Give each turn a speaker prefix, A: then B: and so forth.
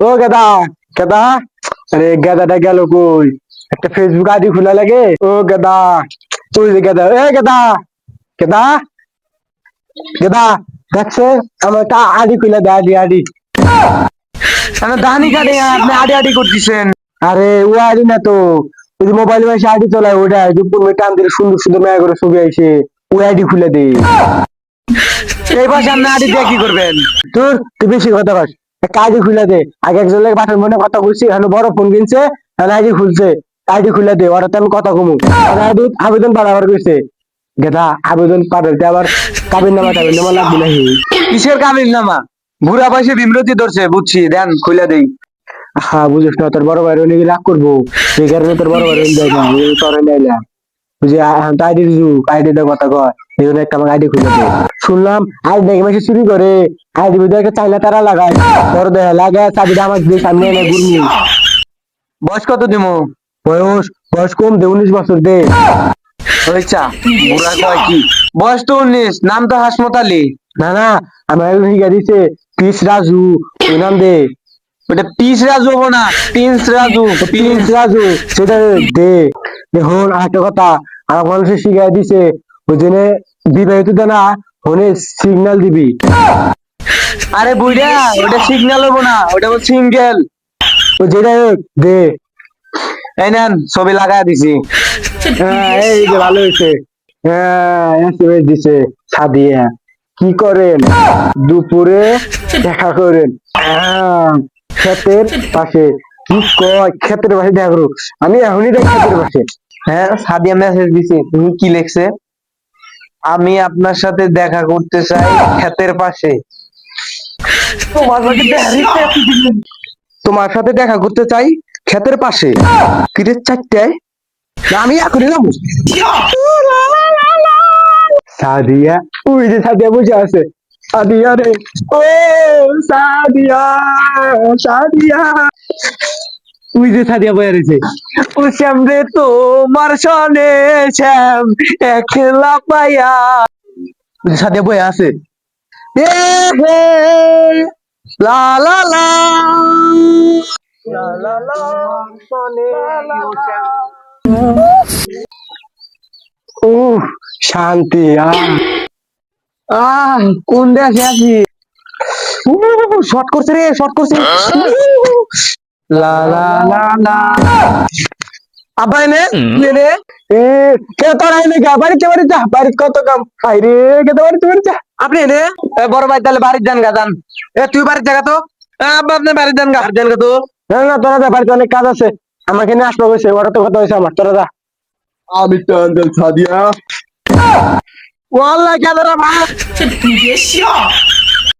A: ও গেদা গেদা, আরে গেদাটা গেল কই? একটা ফেসবুক আইডি খোলা লাগে। ও গেদা, ওই যে গেদা, এ গেদা গেদা গেদা, দেখছে? আমার একটা আইডি খুলে দে আইডি আইডি।
B: আমি দানি কাটে আপনি আডি আডি করতেছেন।
A: আরে, ও আইডি না তো। ওই মোবাইল মাসে আইডি চলায় ওটা যে পূর্বে টান দিলে সুন্দর সুন্দর মেয়ে করে ছবি আইছে। ওই আইডি খুলে দে
B: এই পাশে আপনি আডি দিয়ে কি করবেন?
A: তোর, তুই বেশি কথা একটা আইডি খুলে দে। আগে একজন লাগে বাটার মনে কথা বলছি এখন বড় ফোন কিনছে এখন আইডি খুলছে। আইডি খুলে দে, ওরা তো আমি কথা কমু। আবেদন পাঠাবার কইছে। গেদা, আবেদন পাঠাতে আবার কাবির নামা টাবির নামা লাগবে নাকি?
B: কিসের কাবিল নামা বুড়া বয়সে বিমরতি ধরছে, বুঝছি, দেন, খুলে দেই।
A: হ্যাঁ বুঝিস না, তোর বড় ভাই রাগ করব। এই কারণে তোর বড় ভাই তোর নাইলাম বুঝি তো আইডি আইডি দেওয়ার কথা কয়। এই জন্য একটা আইডি খুলে শুনলাম আইডি নাকি মাসে চুরি করে। আইডি ভিতরে একটা চাইলা তারা লাগায়। তোর দেহ লাগায় চাবিটা আমার দিয়ে সামনে এনে
B: বয়স কত দিমু?
A: বয়স বয়স কম দে, উনিশ বছর দে।
B: বুড়া কয় কি? বয়স তো উনিশ, নাম তো হাসমত আলী।
A: না না, আমার একজন দিছে, পিস রাজু, ওই নাম দে।
B: ওটা পিস রাজু হব না, পিন্স রাজু
A: পিস রাজু, সেটা দে। দেখুন আরেকটা কথা আমার মানুষের শিখাই দিছে ওই জন্য বিবাহিত না ফোনে সিগন্যাল দিবি।
B: আরে বুড়া ওটা সিগন্যাল হব না ওটা সিঙ্গেল
A: ও যেটা হোক, দে।
B: এই নেন ছবি লাগাই দিছি।
A: হ্যাঁ এই যে ভালো হয়েছে হ্যাঁ এসএমএস দিছে সাদিয়া কি করেন? দুপুরে দেখা করেন। হ্যাঁ, ক্ষেতের পাশে। কি কয়? ক্ষেতের পাশে দেখা করুক। আমি এখনই দেখ ক্ষেতের পাশে।
B: হ্যাঁ সাদিয়া মেসেজ দিছে। তুমি কি লিখছে? আমি আপনার সাথে দেখা করতে চাই ক্ষেতের পাশে। তোমার সাথে দেখা-
A: করতে চাই? ক্ষেতের পাশে। কিরে চারটায়? আমি এখনই যাব। সাদিয়া ওই যে সাদিয়া বসে আছে। সাদিয়া রে। ও সাদিয়া সাদিয়া। ওই যে সাদিয়া বয়ে রয়েছে
B: শ্যাম রে তোমার সনে শ্যাম, একলা পাইয়া
A: সাথে বই আছে।
B: এ হে, লা লা লা।
A: ও শান্তি আহ
B: কোন দেশে আছি?
A: শর্ট করছে রে শর্ট করছে।
B: লা লা লা লা। আপাইনে রে ইয়ে
A: এ কে তোর গা বাড়ি কে যা বাড়ি কত কাম? আই রে কে
B: এ বড় ভাই তাহলে বাড়ি যান গা যান। এ তুই বাড়ি জায়গা তো? আব্বা আপনি বাড়ি যান গা। যান গা তো?
A: না না তোরা যা অনেক কাজ আছে। আমাকে নিয়ে আসব হয়েছে তো কথা হয়েছে আমার তোরা যা। আমি তো আঞ্জল সাদিয়া
B: ওয়াল্লাহ কেদারা ভাই।